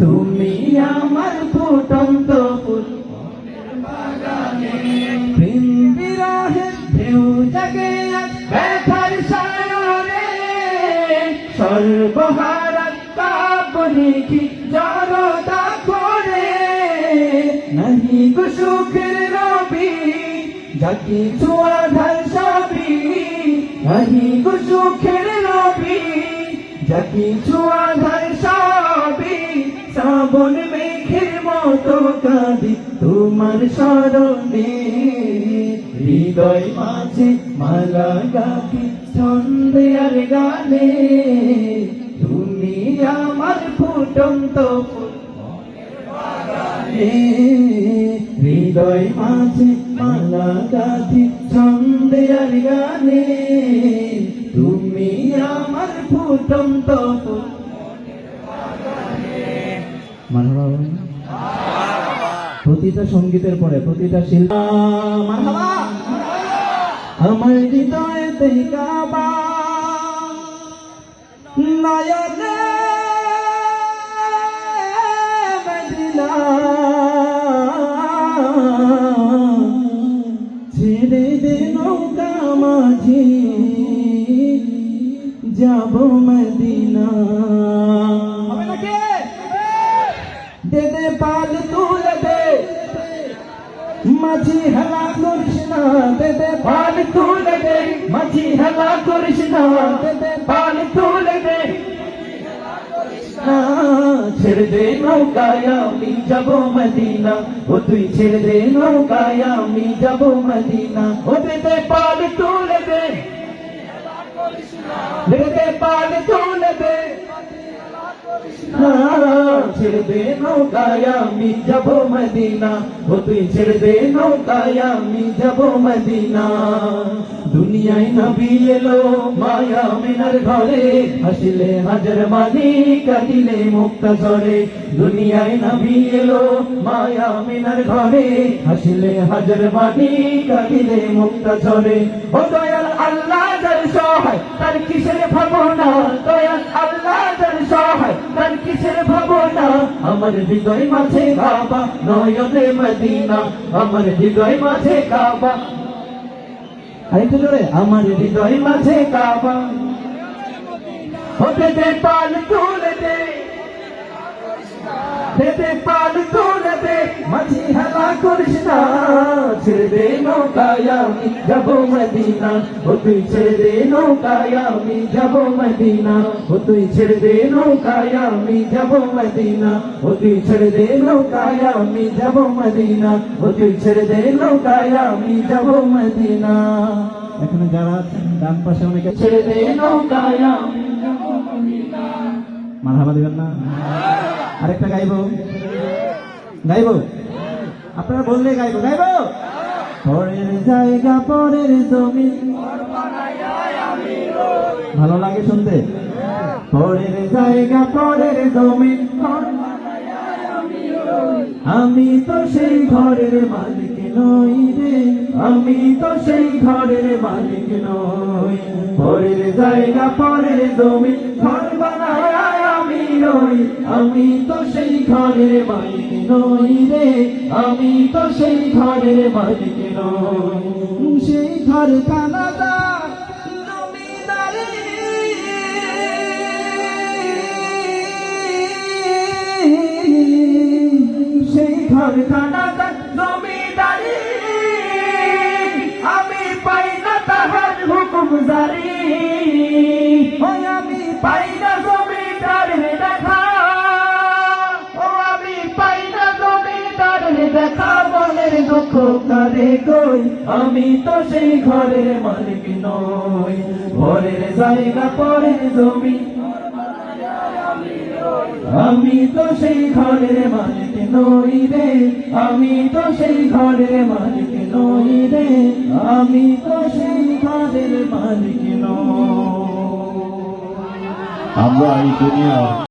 তুমি আমার ফুটন্ত ফুল। প্রেম বিরহের ঢেউ জাগে ব্যথার সায়রে সর্বহারা কাপড়ে কি জড়তা করে? নাহি গো সুখের রবি যাকে ছোয়াধার সবই। নাহি গো সুখের রবি যাকে ছোয়াধার সবই শ্রাবণ মেঘের মতো কাঁদি। তোমার স্মরণে হৃদয় মাঝে মালা গাথি। ছন্দে আর গানে তুমি আমার ফুটন্ত হৃদয় মাঝে মালা গাথি। ছন্দে আর গানে তুমি আমার ফুটন্ত ফুল। মারহাবা বলুন। প্রতিটা সঙ্গীতের পরে প্রতিটা শিল্প মারহাবা! আমার হৃদয়েতে কাবা। নয়নে মদিনা। ছেড়ে দে নৌকা মাঝি। যাব মাঝি হেলা করিস না দে দে পাল তুলে দে। মাঝি হেলা করিস না দে দে পাল তুলে দে। ছেড়ে দে নৌকায়, আমি যাব মদিনা। ও তুই ছেড়ে দে নৌকায় যাব মদিনা। ও দে দে পাল তুলে দে। দে দে পাল তুলে দে। ছেড়ে দে নৌকায়, আমি যাব মদিনা। ও তুই ছেড়ে দে নৌকায়, আমি যাব মদিনা। দুনিয়ায় নবী এলো মায়া মিনার ঘরে। হাসিলে হাজার মানি কাটিলে মুক্ত ঝরে দুনিয়ায় নবী এলো মায়া মিনার ঘরে। হাসিলে হাজার মানি কাটিলে মুক্ত ঝরে ও দয়াল আল্লাহ সহায়, তার কিসের ভাবনা? দয়াল আল্লাহ আমার হৃদয় মাঝে কাবা, নয়নে মদিনা। আমার হৃদয় মাঝে কাবা। আমার হৃদয় মাঝে কাবা। হতে দে পাল দে। পাল দে। হেলা করিস না, ছেড়ে দে নৌকায় আমি যাব মদিনা। ও তুই ছেড়ে দে নৌকায় আমি যাব মদিনা। ও তুই ছেড়ে দে নৌকায় আমি যাব মদিনা। ও তুই ছেড়ে দে নৌকায় আমি যাব মদিনা। ও তুই ছেড়ে দে নৌকায় আমি যাব মদিনা। এখানে যারা ডান পাশে অনেকে ছেড়ে দে নৌকায় আমি মারহাবা দিবেন না? আরেকটা গাইবো। গাইবো? আপনারা বললে গাইবো। গাইবো? পরের জায়গা, পরের জমি। ভালো লাগে শুনতে? পরের জায়গা, পরের জমি। আমি তো সেই ঘরের মালিক নই রে। আমি তো সেই ঘরের মালিক নই। পরের জায়গা, পরের জমি। ঘর বানায় আমি নই। আমি তো সেই ঘরের মালিক নই রে। আমি তো সেই ঘরের মালিক সেই ঘর কানাদা সেই ঘর কানাদা জমিদারি। আমি পাই না তাহার হুকুম জারি। আমি পাই না জমিদারের দেখা। পাই না জমিদারের দেখা। মনের দুঃখ কারে কই? আমি তো সেই ঘরের মালিক নই। ঘরের জায়গা পরের জমি। আমি তো সেই ঘরের মালিক নই রে। আমি তো সেই ঘরের মালিক নই রে। আমি তো সেই ঘরের মালিক নই। আমরা এই দুনিয়া